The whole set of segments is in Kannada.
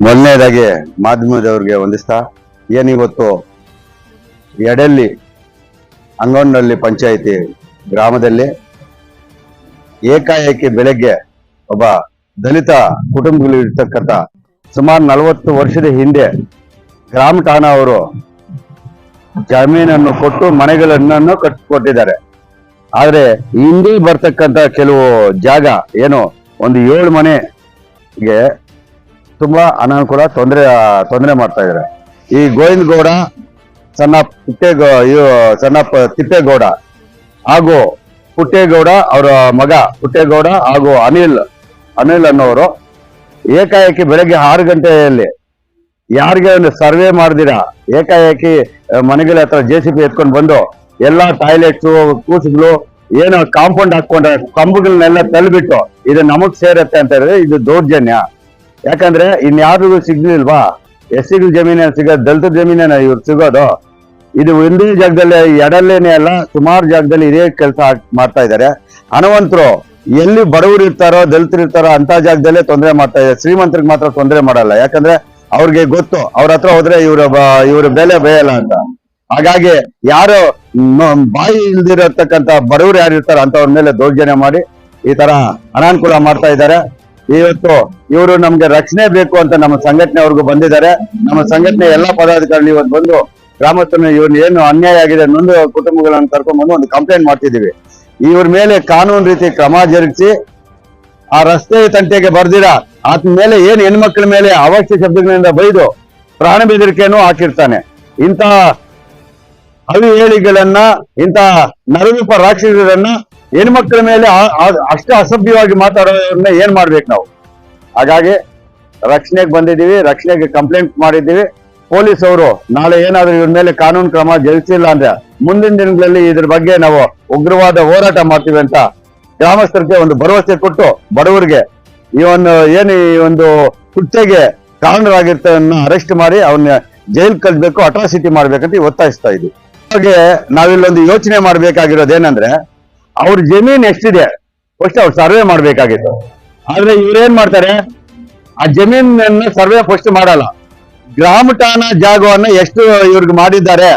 ಮೊದಲನೇದಾಗಿ ಮಾಧ್ಯಮದವ್ರಿಗೆ ವಂದಿಸ್ತಾ ಏನಿವತ್ತು ಎಡೆಲ್ಲಿ, ಅಂಗನಹಳ್ಳಿ ಪಂಚಾಯಿತಿ ಗ್ರಾಮದಲ್ಲಿ ಏಕಾಏಕಿ ಬೆಳಗ್ಗೆ ಒಬ್ಬ ದಲಿತ ಕುಟುಂಬಗಳು ಇರ್ತಕ್ಕಂಥ ಸುಮಾರು ನಲವತ್ತು ವರ್ಷದ ಹಿಂದೆ ಗ್ರಾಮ ಠಾಣಾ ಅವರು ಜಮೀನನ್ನು ಕೊಟ್ಟು ಮನೆಗಳನ್ನು ಕಟ್ಟಿಕೊಟ್ಟಿದ್ದಾರೆ. ಆದರೆ ಹಿಂದೆ ಬರ್ತಕ್ಕಂಥ ಕೆಲವು ಜಾಗ, ಏನು, ಒಂದು ಏಳು ಮನೆಗೆ ತುಂಬಾ ಅನಾನುಕೂಲ ತೊಂದರೆ ತೊಂದರೆ ಮಾಡ್ತಾ ಇದ್ದಾರೆ ಈ ಗೋವಿಂದ ಗೌಡ, ಸಣ್ಣ ಇವು ಸಣ್ಣ ತಿಪ್ಪೇಗೌಡ ಹಾಗೂ ಪುಟ್ಟೇಗೌಡ ಅವರ ಮಗ, ಪುಟ್ಟೇಗೌಡ ಹಾಗೂ ಅನಿಲ್ ಅನಿಲ್ ಅನ್ನೋರು ಏಕಾಏಕಿ ಬೆಳಗ್ಗೆ ಆರು ಗಂಟೆಯಲ್ಲಿ ಯಾರಿಗೆ ಒಂದು ಸರ್ವೆ ಮಾಡಿದಿರ? ಏಕಾಏಕಿ ಮನೆಗಳ ಹತ್ರ ಜೆ ಸಿ ಪಿ ಎತ್ಕೊಂಡು ಬಂದು ಎಲ್ಲಾ ಟಾಯ್ಲೆಟ್ಸ್ ಕೂಸುಗಳು ಏನೋ ಕಾಂಪೌಂಡ್ ಹಾಕೊಂಡ್ರೆ ಕಂಬಗಳನ್ನೆಲ್ಲ ತಳ್ಳಿಬಿಟ್ಟು ಇದು ನಮಗ್ ಸೇರತ್ತೆ ಅಂತ ಹೇಳಿದ್ರೆ ಇದು ದೌರ್ಜನ್ಯ. ಯಾಕಂದ್ರೆ ಇನ್ಯಾರಿಗೂ ಸಿಗ್ಲಿಲ್ವಾ? ಎಸ್ ಸಿ ಜಮೀನೇನು ಸಿಗೋದು ದಲಿತ ಜಮೀನೇನ ಇವ್ರು ಸಿಗೋದು. ಇದು ಒಂದೇ ಜಾಗದಲ್ಲಿ ಎಡಲ್ಲೇನೆ ಅಲ್ಲ, ಸುಮಾರು ಜಾಗದಲ್ಲಿ ಇದೇ ಕೆಲಸ ಮಾಡ್ತಾ ಇದ್ದಾರೆ ಹಣವಂತರು ಎಲ್ಲಿ ಬಡವರು ಇರ್ತಾರೋ, ದಲಿತರು ಇರ್ತಾರೋ ಅಂತ ಜಾಗದಲ್ಲೇ ತೊಂದರೆ ಮಾಡ್ತಾ ಇದ್ದಾರೆ ಶ್ರೀಮಂತರಿಗೆ ಮಾತ್ರ ತೊಂದರೆ ಮಾಡಲ್ಲ. ಯಾಕಂದ್ರೆ ಅವ್ರಿಗೆ ಗೊತ್ತು, ಅವ್ರ ಹತ್ರ ಹೋದ್ರೆ ಇವ್ರ ಇವ್ರ ಬೆಲೆ ಬೇಯಲ್ಲ ಅಂತ. ಹಾಗಾಗಿ ಯಾರು ಬಾಯಿ ಇಲ್ದಿರತಕ್ಕಂತ ಬಡವರು ಯಾರು ಇರ್ತಾರೋ ಅಂತವ್ರ ಮೇಲೆ ದೌರ್ಜನ್ಯ ಮಾಡಿ ಈ ತರ ಅನಾನುಕೂಲ ಮಾಡ್ತಾ ಇದ್ದಾರೆ ಇವತ್ತು ಇವರು ನಮ್ಗೆ ರಕ್ಷಣೆ ಬೇಕು ಅಂತ ನಮ್ಮ ಸಂಘಟನೆ ಅವ್ರಿಗೂ ಬಂದಿದ್ದಾರೆ. ನಮ್ಮ ಸಂಘಟನೆ ಎಲ್ಲಾ ಪದಾಧಿಕಾರಿಗಳು ಇವತ್ತು ಬಂದು ಗ್ರಾಮಸ್ಥರನ್ನ ಇವ್ರನ್ನ ಏನು ಅನ್ಯಾಯ ಆಗಿದೆ ನೊಂದು ಕುಟುಂಬಗಳನ್ನು ಕರ್ಕೊಂಡ್ ಬಂದು ಒಂದು ಕಂಪ್ಲೇಂಟ್ ಮಾಡ್ತಿದೀವಿ ಇವ್ರ ಮೇಲೆ ಕಾನೂನು ರೀತಿ ಕ್ರಮ ಜರುಗಿಸಿ ಆ ರಸ್ತೆ ತಂಟೆಗೆ ಬರ್ದಿರ, ಆತ್ ಮೇಲೆ ಏನ್ ಹೆಣ್ಮಕ್ಳ ಮೇಲೆ ಅವಾಚ್ಯ ಶಬ್ದಗಳಿಂದ ಬೈದು ಪ್ರಾಣ ಬೆದರಿಕೆಯನ್ನು ಹಾಕಿರ್ತಾನೆ. ಇಂತಹ ಅವಿ ಹೇಳಿಗಳನ್ನ ನರವಿಪ ರಾಕ್ಷಸರನ್ನ ಹೆಣ್ಮಕ್ಳ ಮೇಲೆ ಅಷ್ಟು ಅಸಭ್ಯವಾಗಿ ಮಾತಾಡೋದನ್ನ ಏನ್ ಮಾಡ್ಬೇಕು ನಾವು? ಹಾಗಾಗಿ ರಕ್ಷಣೆಗೆ ಬಂದಿದ್ದೀವಿ, ರಕ್ಷಣೆಗೆ ಕಂಪ್ಲೇಂಟ್ ಮಾಡಿದ್ದೀವಿ. ಪೊಲೀಸ್ ಅವರು, ನಾಳೆ ಏನಾದ್ರೂ ಇವ್ರ ಮೇಲೆ ಕಾನೂನು ಕ್ರಮ ಜರುಗಿಸಿಲ್ಲ ಅಂದ್ರೆ ಮುಂದಿನ ದಿನಗಳಲ್ಲಿ ಇದ್ರ ಬಗ್ಗೆ ನಾವು ಉಗ್ರವಾದ ಹೋರಾಟ ಮಾಡ್ತೀವಿ ಅಂತ ಗ್ರಾಮಸ್ಥರಿಗೆ ಒಂದು ಭರವಸೆ ಕೊಟ್ಟು ಬಡವರಿಗೆ ಈ ಒಂದು ಏನು ಈ ಒಂದು ಹುಚ್ಚೆಗೆ ಕಾರಣರಾಗಿರ್ತವನ್ನ ಅರೆಸ್ಟ್ ಮಾಡಿ ಅವನ್ನ ಜೈಲ್ ಕಲ್ಬೇಕು ಅಟ್ರಾಸಿಟಿ ಮಾಡ್ಬೇಕಂತ ಒತ್ತಾಯಿಸ್ತಾ ಇದ್ವಿ ಹಾಗೆ ನಾವಿಲ್ಲೊಂದು ಯೋಚನೆ ಮಾಡ್ಬೇಕಾಗಿರೋದು ಏನಂದ್ರೆ ಅವ್ರ ಜಮೀನ್ ಎಷ್ಟಿದೆ? ಫಸ್ಟ್ ಅವ್ರು ಸರ್ವೆ ಮಾಡ್ಬೇಕಾಗಿತ್ತು. ಆದ್ರೆ ಇವ್ರೇನ್ ಮಾಡ್ತಾರೆ? ಆ ಜಮೀನನ್ನ ಸರ್ವೆ ಫಸ್ಟ್ ಮಾಡಲ್ಲ. ಗ್ರಾಮ ಠಾಣಾ ಜಾಗವನ್ನ ಎಷ್ಟು ಇವ್ರಿಗೆ ಮಾಡಿದ್ದಾರೆ?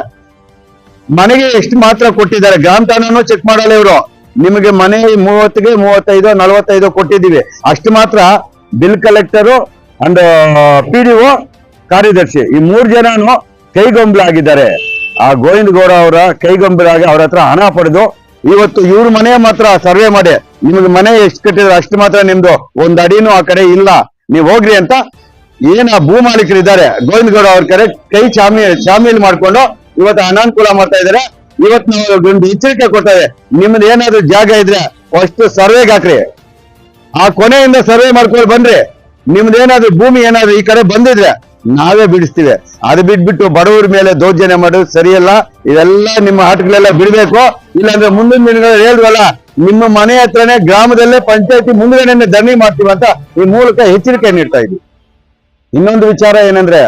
ಮನೆಗೆ ಎಷ್ಟು ಮಾತ್ರ ಕೊಟ್ಟಿದ್ದಾರೆ? ಗ್ರಾಮ ಠಾಣಾನು ಚೆಕ್ ಮಾಡಲ್ಲ ಇವರು. ನಿಮಗೆ ಮನೆ ಮೂವತ್ತಿಗೆ ಮೂವತ್ತೈದು, ನಲವತ್ತೈದು ಕೊಟ್ಟಿದ್ದೀವಿ. ಅಷ್ಟು ಮಾತ್ರ bill collector and P D O ಕಾರ್ಯದರ್ಶಿ. ಈ ಮೂರ್ ಜನನು ಕೈಗೊಂಬಲಾಗಿದ್ದಾರೆ. ಆ ಗೋವಿಂದ ಗೌಡ ಅವರ ಕೈಗೊಂಬಲಾಗಿ ಅವ್ರ ಹತ್ರ ಹಣ ಪಡೆದು ಇವತ್ತು ಇವ್ರ ಮನೆ ಮಾತ್ರ ಸರ್ವೆ ಮಾಡಿ. ನಿಮ್ದು ಮನೆ ಎಷ್ಟು ಕಟ್ಟಿದ್ರೆ ಅಷ್ಟು ಮಾತ್ರ ನಿಮ್ದು. ಒಂದ್ ಅಡಿನೂ ಆ ಕಡೆ ಇಲ್ಲ. ನೀವ್ ಹೋಗ್ರಿ ಅಂತ ಏನ ಆ ಭೂ ಮಾಲೀಕರಿದ್ದಾರೆ? ಗೋವಿಂದ ಗೌಡ ಅವ್ರ ಕಡೆ ಕೈ ಚಾಮಿ, ಚಾಮೀಲ್ ಮಾಡ್ಕೊಂಡು ಇವತ್ತು ಅನಾನುಕೂಲ ಮಾಡ್ತಾ ಇದಾರೆ. ಇವತ್ತು ನಾವು ಒಂದು ಎಚ್ಚರಿಕೆ ಕೊಡ್ತೇವೆ ನಿಮ್ದು ಏನಾದ್ರು ಜಾಗ ಇದ್ರೆ ಅಷ್ಟು ಸರ್ವೆಗೆ ಹಾಕ್ರಿ. ಆ ಕೊನೆಯಿಂದ ಸರ್ವೆ ಮಾಡ್ಕೊಂಡು ಬನ್ರಿ. ನಿಮ್ದು ಏನಾದ್ರು ಭೂಮಿ ಏನಾದ್ರು ಈ ಕಡೆ ಬಂದಿದ್ರೆ ನಾವೇ ಬಿಡಿಸ್ತೀವಿ. ಅದು ಬಿಟ್ಬಿಟ್ಟು ಬಡವರ ಮೇಲೆ ದೌರ್ಜನ್ಯ ಮಾಡೋದು ಸರಿಯಲ್ಲ? ಇದೆಲ್ಲ ನಿಮ್ಮ ಆಟಗಳೆಲ್ಲ ಬಿಡಬೇಕು. ಇಲ್ಲಾಂದ್ರೆ ಮುಂದಿನ ದಿನಗಳಲ್ಲಿ ಹೇಳಿದ್ವಲ್ಲ, ನಿಮ್ಮ ಮನೆ ಹತ್ರನೇ ಗ್ರಾಮದಲ್ಲೇ ಪಂಚಾಯತಿ ಮುಂದಿನ ಧರಣಿ ಮಾಡ್ತೀವಿ ಅಂತ ಈ ಮೂಲಕ ಎಚ್ಚರಿಕೆ ನೀಡ್ತಾ ಇದ್ವಿ ಇನ್ನೊಂದು ವಿಚಾರ ಏನಂದ್ರೆ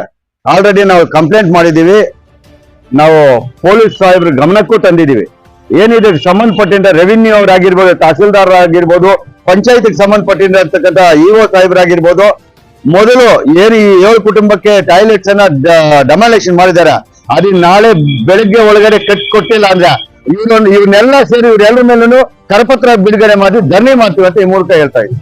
ಆಲ್ರೆಡಿ ನಾವು ಕಂಪ್ಲೇಂಟ್ ಮಾಡಿದ್ದೀವಿ. ನಾವು ಪೊಲೀಸ್ ಸಾಹೇಬ್ರ ಗಮನಕ್ಕೂ ತಂದಿದ್ದೀವಿ. ಏನಿದೆ, ಸಂಬಂಧಪಟ್ಟಿಂದ ರೆವಿನ್ಯೂ ಅವರಾಗಿರ್ಬೋದು, ತಹಸೀಲ್ದಾರ್ ಆಗಿರ್ಬೋದು, ಪಂಚಾಯತ್ಗೆ ಸಂಬಂಧಪಟ್ಟಿರ್ತಕ್ಕಂಥ ಇಒ ಸಾಹೇಬ್ರಾಗಿರ್ಬೋದು ಮೊದಲು ಏರಿ ಏಳು ಕುಟುಂಬಕ್ಕೆ ಟಾಯ್ಲೆಟ್ಸ್ ಅನ್ನ ಡಮಾಲೇಷನ್ ಮಾಡಿದ್ದಾರೆ ಅದನ್ನ ನಾಳೆ ಬೆಳಗ್ಗೆ ಒಳಗಡೆ ಕಟ್ ಕೊಟ್ಟಿಲ್ಲ ಅಂದ್ರೆ ಇವ್ರನ್ನ ಇವ್ನೆಲ್ಲಾ ಸೇರಿ ಇವ್ರೆಲ್ಲರ ಮೇಲೂ ಕರಪತ್ರ ಬಿಡುಗಡೆ ಮಾಡಿ ಧರಣಿ ಮಾಡ್ತೀವಿ ಅಂತ ಈ ಮೂಲಕ ಹೇಳ್ತಾ ಇದ್ದೀವಿ